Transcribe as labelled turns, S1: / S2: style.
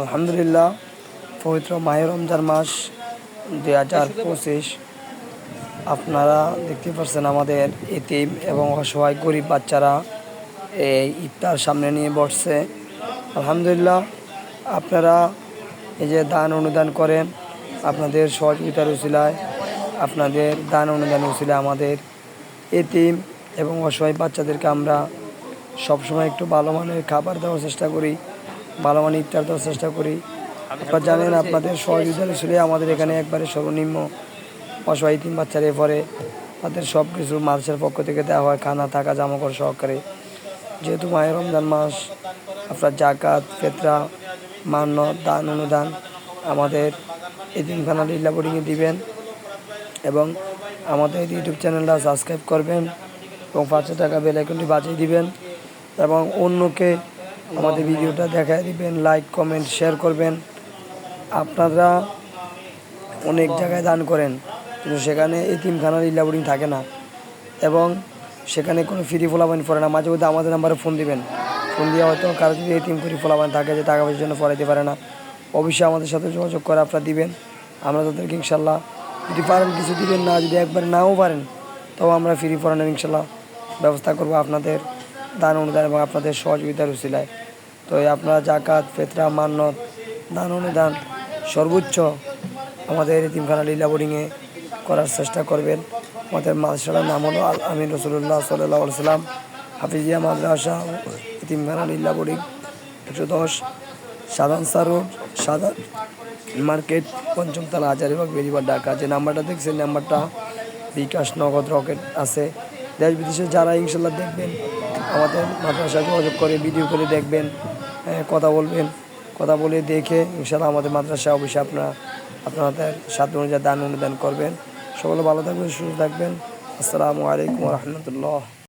S1: আলহামদুলিল্লাহ, পবিত্র মাহের রমজান মাস দুই হাজার পঁচিশ। আপনারা দেখতে পাচ্ছেন আমাদের এতিম এবং অসহায় গরিব বাচ্চারা এই ইফতার সামনে নিয়ে বসছে। আলহামদুলিল্লাহ, আপনারা এই যে দান অনুদান করেন, আপনাদের সহযোগিতার উচিলায়, আপনাদের দান অনুদান উচিলায় আমাদের এতিম এবং অসহায় বাচ্চাদেরকে আমরা সবসময় একটু ভালো মানের খাবার দেওয়ার চেষ্টা করি। ভালো মানের ইফতার দেওয়ার চেষ্টা করি। আপনারা জানেন আপনাদের সহযোগিতার ছিল আমাদের এখানে একবারে সর্বনিম্ন অসহায় তিন বাচ্চারে পরে তাদের সব কিছু মাদ্রাসার পক্ষ থেকে দেওয়া হয়, খানা, থাকা জামাকড় সহকারে। যেহেতু মায়ের রমজান মাস, আপনার জাকাত, ফেতরা মান্য দান, অনুদান আমাদের এদিনখানা লীলা বোর্ডিংয়ে দিবেন এবং আমাদের ইউটিউব চ্যানেলটা সাবস্ক্রাইব করবেন এবং পাঁচশো টাকা বেল আইকনটি বাজিয়ে দিবেন এবং অন্যকে আমাদের ভিডিওটা দেখায় দিবেন লাইক কমেন্ট শেয়ার করবেন। আপনারা অনেক জায়গায় দান করেন, কিন্তু সেখানে এই এতিমখানার ইলাবোর্ডিং থাকে না। এবং সেখানে কোনো ফ্রি ফলাবান পড়ে না। মাঝে মধ্যে আমাদের নাম্বারে ফোন দিবেন। ফোন দিয়ে হয়তো কারও যদি এই এতিম করি ফলাবান থাকে যে টাকা পয়সার জন্য পড়াইতে পারে না, অবশ্যই আমাদের সাথে যোগাযোগ করে আপনারা দিবেন। আমরা তাদেরকে ইনশাল্লাহ যদি পারেন কিছু দিবেন, না যদি একবার নাও পারেন, তবে আমরা ফ্রি পড়ানোর ইনশাল্লাহ ব্যবস্থা করব আপনাদের। দান অনুদান এবং আপনাদের সহযোগিতার উচিলায়। তো আপনারা জাকাত, ফেতরা, মান্নত, দান অনুদান সর্বোচ্চ আমাদের এতিমখানা লীলা বোর্ডিংয়ে করার চেষ্টা করবেন। আমাদের মাদ্রাসার নাম হলো আল আমিন রসুল্লাহ সাল্লাহ সাল্লাম হাফিজিয়া মাদ্রাসা এতিমখানা লীলা বোর্ডিং একশো দশ, সাধারণ সার রোড, সাদা মার্কেট, পঞ্চমতলা, হাজারিবাগ বেরিবার ঢাকা। যে নাম্বারটা দেখছেন, নাম্বারটা বিকাশ নগদ রকেট আছে। দেশ বিদেশে যারা ইনশাল্লাহ দেখবেন আমাদের মাদ্রাসা যোগাযোগ করে ভিডিও করে দেখবেন হ্যাঁ, কথা বলবেন। কথা বলে দেখে ইনশাল্লাহ আমাদের মাদ্রাসা অবশ্যই আপনারা আপনাদের সাধ্য অনুযায়ী দান অনুদান করবেন। সকলে ভালো থাকবেন সুস্থ থাকবেন। আসসালামু আলাইকুম রহমতুল্লাহ।